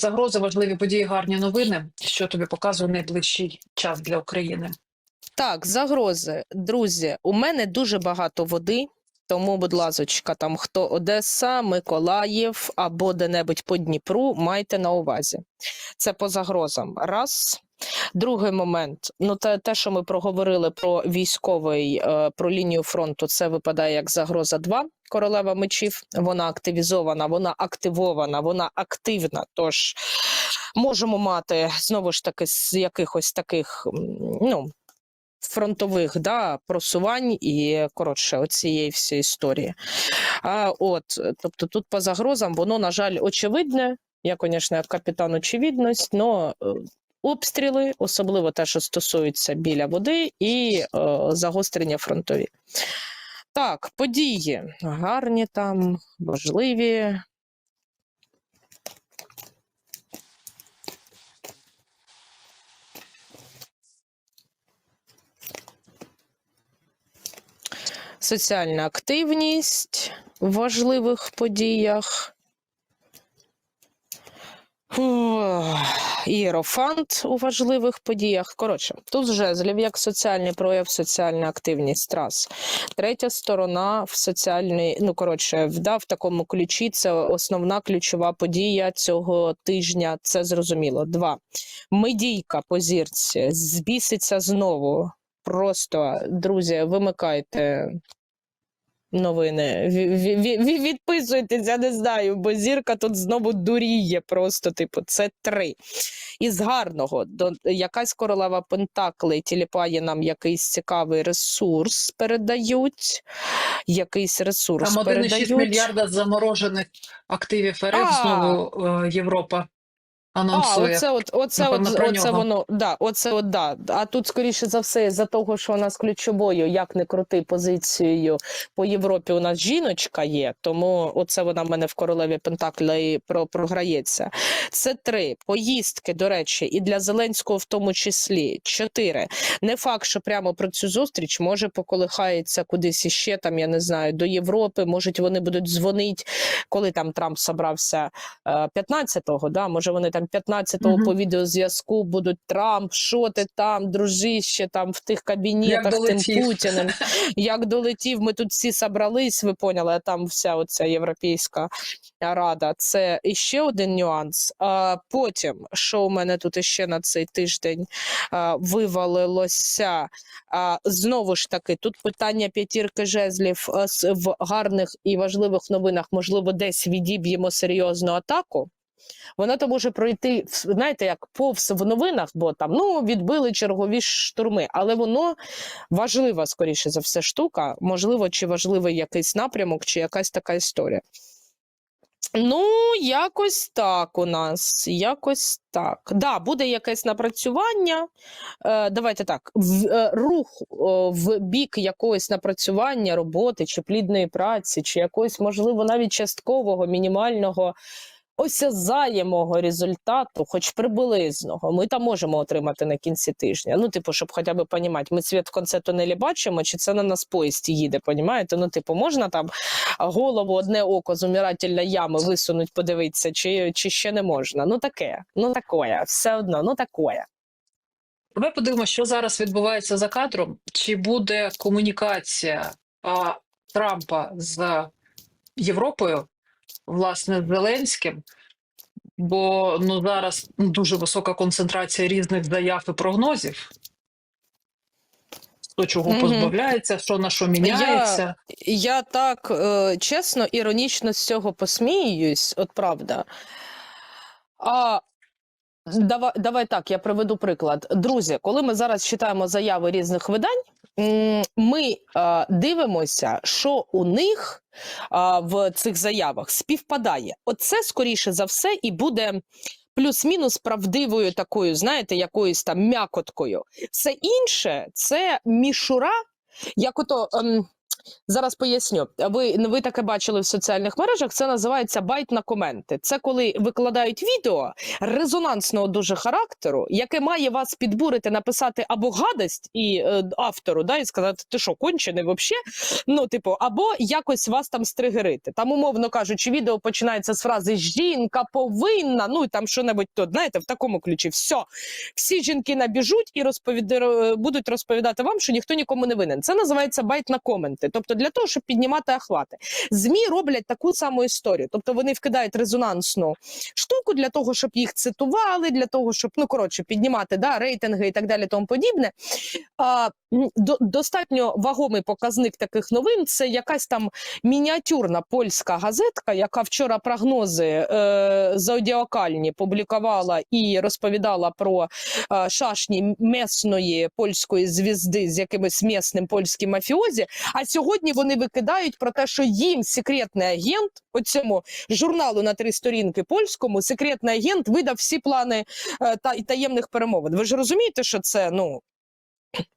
Загрози, важливі події, гарні новини. Що тобі показує найближчий час для України? Так, загрози. Друзі, у мене дуже багато води. Тому, будь ласочка, там хто Одеса, Миколаїв або де-небудь по Дніпру, майте на увазі. Це по загрозам. Раз. Другий момент, ну те, те, що ми проговорили про військовий, е, про лінію фронту, це випадає як загроза 2, королева мечів. Вона активізована, вона активована, вона активна. Тож можемо мати знову ж таки з якихось таких ну, фронтових да, просувань і коротше оцієї всієї історії. А от, тобто, тут по загрозам воно, на жаль, очевидне. Я, звісно, як капітан очевидність, але обстріли, особливо те, що стосується біля води, і е, загострення фронтові. Так, події гарні там, важливі. Соціальна активність в важливих подіях. Фух, Іерофант у важливих подіях. Коротше, тут жезлів як соціальний прояв, соціальна активність раз. Третя сторона в соціальній, ну коротше, в, да, в такому ключі це основна ключова подія цього тижня. Це зрозуміло. Два. Медійка по зірці збіситься знову. Просто, друзі, вимикайте новини. Ві- ві- ві- ві- Відписуйтесь, я не знаю, бо зірка тут знову дуріє. Просто, типу, це три. Із гарного до якась королева Пентакли тіліпає нам якийсь цікавий ресурс, передають. Якийсь ресурс Там 1,6 передають. мільярда заморожених активів РФ А. знову е, Європа А, оце от, оце Напевно, от, оце нього. воно, да, оце от, да. А тут, скоріше за все, за того, що у нас ключовою, як не крути позицією по Європі, у нас жіночка є, тому оце вона в мене в королеві Пентакля про, програється. Це три. Поїздки, до речі, і для Зеленського в тому числі. Чотири. Не факт, що прямо про цю зустріч може поколихається кудись іще, там, я не знаю, до Європи, можуть вони будуть дзвонити, коли там Трамп собрався е, 15-го, да, може вони там 15-го Мгм. по відеозв'язку будуть Трамп, що ти там, дружище, там в тих кабінетах тим. Путіним. Як долетів, ми тут всі собрались, ви поняли, а там вся оця європейська рада. Це іще один нюанс. А потім, що у мене тут іще на цей тиждень а, вивалилося, а, знову ж таки, тут питання п'ятірки жезлів в гарних і важливих новинах, можливо, десь відіб'ємо серйозну атаку. Вона то може пройти, знаєте, як повз в новинах, бо там ну відбили чергові штурми, але воно важлива, скоріше за все, штука. Можливо, чи важливий якийсь напрямок, чи якась така історія. Ну, якось так у нас. Якось так. Да, буде якесь напрацювання. Е, давайте так: в, е, рух о, в бік якогось напрацювання роботи чи плідної праці, чи якогось, можливо, навіть часткового, мінімального осязаємого результату, хоч приблизного, ми там можемо отримати на кінці тижня. Ну, типу, щоб хоча б понімати, ми світ в конце тунелі бачимо, чи це на нас поїзд їде, понімаєте? Ну, типу, можна там голову, одне око з умирательної ями висунуть, подивитися, чи, чи ще не можна. Ну таке, ну такое, все одно, ну такое. Давай подивимося, що зараз відбувається за кадром. Чи буде комунікація а, Трампа з Європою, власне, з Зеленським? Бо ну зараз ну, дуже висока концентрація різних заяв і прогнозів. Хто чого Мгм. позбавляється, що на що міняється. Я так е, чесно, іронічно з цього посміюсь, от правда. А давай, давай так, я приведу приклад. Друзі, коли ми зараз читаємо заяви різних видань, ми дивимося, що у них в цих заявах співпадає. Оце, скоріше за все, і буде. Плюс-мінус правдивою такою, знаєте, якоюсь там м'якоткою. Все інше це мішура, як ото ем, Зараз поясню. Ви, ви таке бачили в соціальних мережах. Це називається байт на коменти. Це коли викладають відео резонансного дуже характеру, яке має вас підбурити написати або гадость і е, автору, да, і сказати, ти що, кончений вообще? Ну, типу, або якось вас там стригерити. Там, умовно кажучи, відео починається з фрази жінка повинна. Ну і там що-небудь то, знаєте, в такому ключі. Все, всі жінки набіжуть і розповіда... будуть розповідати вам, що ніхто нікому не винен. Це називається байт на коменти. Тобто для того, щоб піднімати охвати. ЗМІ роблять таку саму історію. Тобто вони вкидають резонансну штуку для того, щоб їх цитували, для того, щоб ну коротше піднімати да, рейтинги і так далі, тому подібне. А, до, достатньо вагомий показник таких новин. Це якась там мініатюрна польська газетка, яка вчора прогнози е, зодіакальні публікувала і розповідала про е, шашні месної польської звізди з якимось місним польським мафіозі. А сьогодні вони викидають про те, що їм секретний агент, оцьому журналу на три сторінки польському, секретний агент видав всі плани е, та таємних перемовин. Ви ж розумієте, що це ну.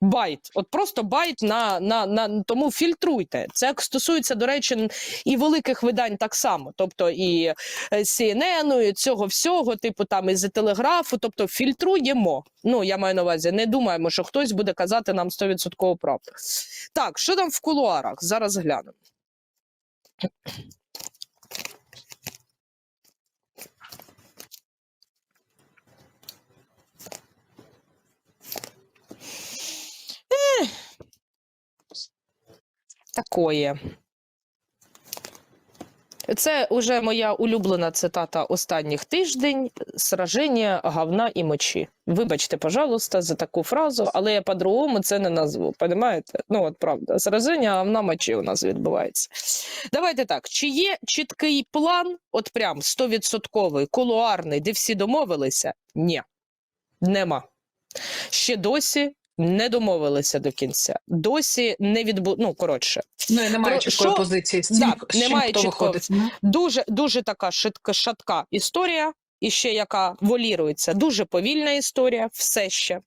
Байт, от просто байт на, на, на тому фільтруйте. Це стосується, до речі, і великих видань так само. Тобто і е, CNN, і цього всього, типу там із телеграфу. Тобто фільтруємо. Ну, я маю на увазі, не думаємо, що хтось буде казати нам 100% правду. Так, що там в кулуарах? Зараз глянемо. Такое. Це вже моя улюблена цитата останніх тиждень: сраження говна і мочі. Вибачте, пожалуйста, за таку фразу, але я по-другому це не назву. Понимаєте? Ну, от правда, сраження говна мочі у нас відбувається. Давайте так: чи є чіткий план, от прям стовідсотковий, кулуарний, де всі домовилися? Ні, нема. Ще досі не домовилися до кінця. Досі не відбу... Ну, коротше, Ну і немає Про чіткої що- позиції. З цим, Да, з немає хто чіткого. виходить. Дуже дуже така шитка, шатка історія. І ще яка волірується, дуже повільна історія, все ще.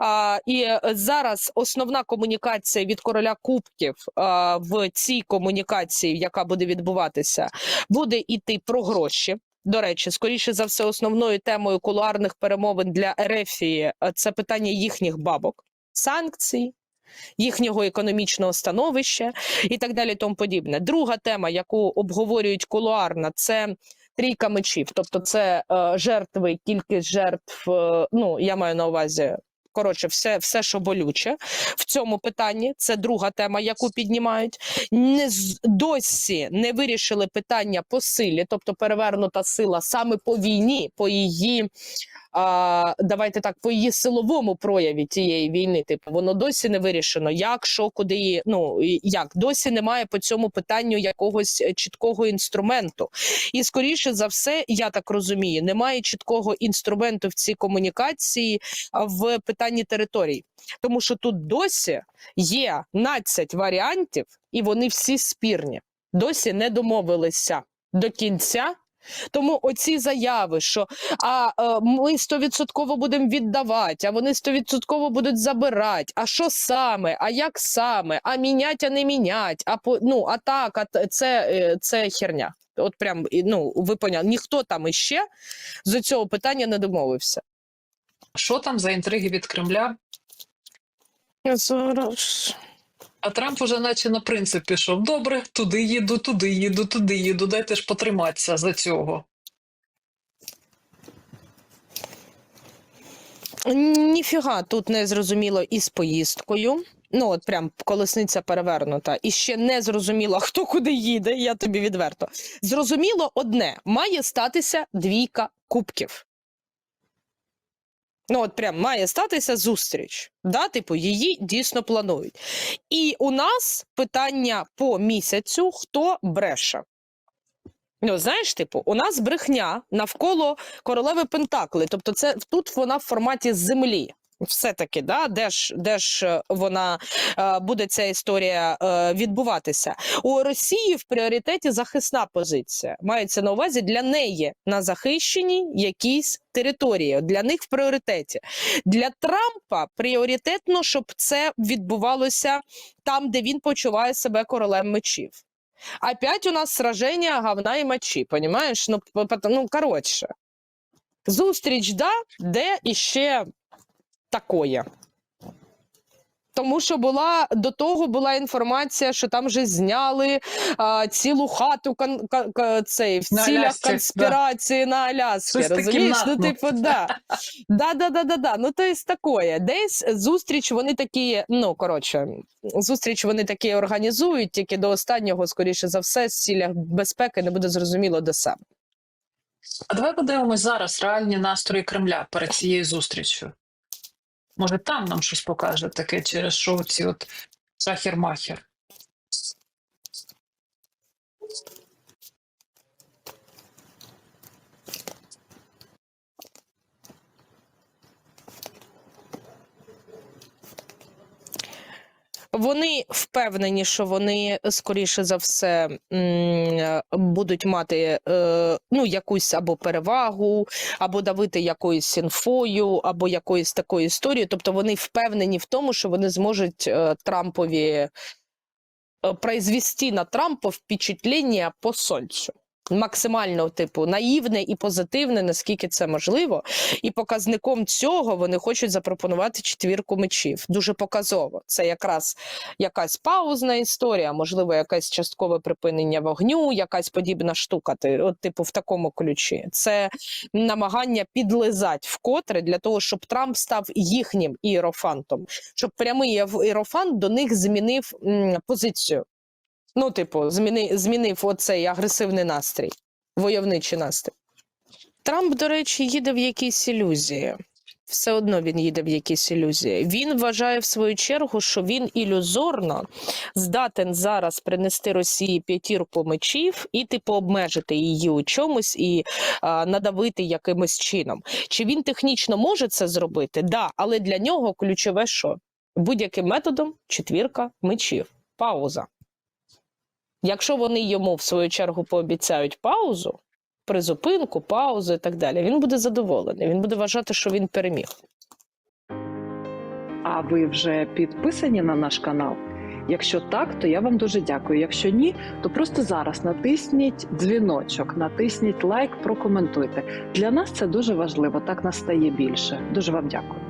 А, і е, зараз основна комунікація від короля кубків а, в цій комунікації, яка буде відбуватися, буде йти про гроші. До речі, скоріше за все, основною темою кулуарних перемовин для Ерефії е, це питання їхніх бабок, санкцій, їхнього економічного становища і так далі. Тому подібне. Друга тема, яку обговорюють кулуарна, це трійка мечів. Тобто, це е, жертви, кількість жертв. е, ну я маю на увазі. Коротше, все, все, що болюче в цьому питанні, це друга тема, яку піднімають. Не досі не вирішили питання по силі, тобто перевернута сила саме по війні, по її а, давайте так, по її силовому прояві тієї війни. Типу, воно досі не вирішено. Як, що, куди її, ну як досі немає по цьому питанню якогось е, чіткого інструменту. І скоріше за все, я так розумію, немає чіткого інструменту в цій комунікації а, в питанні територій, тому що тут досі є 12 варіантів, і вони всі спірні. Досі не домовилися до кінця. Тому оці заяви, що а е, ми стовідсотково будемо віддавати, а вони стовідсотково будуть забирати. А що саме? А як саме? А мінять, а не мінять? А по ну а так, а це, е, це херня. От прям ну ви поняли, ніхто там іще з цього питання не домовився. Що там за інтриги від Кремля? Зараз. А Трамп уже наче на принцип пішов. Добре, туди їду, туди їду, туди їду. Дайте ж потриматися за цього. Ніфіга тут не зрозуміло із поїздкою. Ну, от прям колесниця перевернута, і ще не зрозуміло, хто куди їде. Я тобі відверто. Зрозуміло одне: має статися двійка кубків. Ну, от прям має статися зустріч. Да, типу, її дійсно планують. І у нас питання по місяцю: хто бреше? Ну, знаєш, типу, у нас брехня навколо королеви Пентакли. Тобто, це тут вона в форматі землі. Все-таки, да, де ж, де ж е, вона е, буде ця історія е, відбуватися? У Росії в пріоритеті захисна позиція. Мається на увазі для неї на захищеній якійсь території. Для них в пріоритеті. Для Трампа пріоритетно, щоб це відбувалося там, де він почуває себе королем мечів. Опять у нас сраження говна і мечі, понімаєш? Ну, ну коротше. Зустріч, да, де іще такое. Тому що була до того була інформація, що там вже зняли а, цілу хату кон, кон, кон- цей, в На цілях Алясці, да. конспірації на Аляскі. Щось Розумієш? Ну, типу, да. да, да, да, да, да. Ну, то есть такое. Десь зустріч вони такі, ну коротше, зустріч вони такі організують, тільки до останнього, скоріше за все, з цілях безпеки не буде зрозуміло до себе. А давай подивимось зараз реальні настрої Кремля перед цією зустрічю. Може, там нам щось покаже таке через що ці от шахер-махер. Вони впевнені, що вони скоріше за все будуть мати е, ну, якусь або перевагу, або давити якоюсь інфою, або якоюсь такою історією. Тобто вони впевнені в тому, що вони зможуть е, Трампові е, произвести на Трампа впечатлення по сольцю. Максимально, типу, наївне і позитивне, наскільки це можливо. І показником цього вони хочуть запропонувати четвірку мечів. Дуже показово. Це якраз якась паузна історія, можливо, якесь часткове припинення вогню, якась подібна штука. От, типу, в такому ключі. Це намагання підлизати вкотре для того, щоб Трамп став їхнім іерофантом, щоб прямий іерофант до них змінив м, позицію. Ну, типу, зміни, змінив оцей агресивний настрій, войовничий настрій. Трамп, до речі, їде в якісь ілюзії. Все одно він їде в якісь ілюзії. Він вважає в свою чергу, що він ілюзорно здатен зараз принести Росії п'ятірку мечів і типу обмежити її у чомусь і а, надавити якимось чином. Чи він технічно може це зробити? Да, але для нього ключове що? Будь-яким методом четвірка мечів. Пауза. Якщо вони йому в свою чергу пообіцяють паузу, призупинку, паузу і так далі, він буде задоволений. Він буде вважати, що він переміг. А ви вже підписані на наш канал? Якщо так, то я вам дуже дякую. Якщо ні, то просто зараз натисніть дзвіночок, натисніть лайк, прокоментуйте. Для нас це дуже важливо. Так нас стає більше. Дуже вам дякую.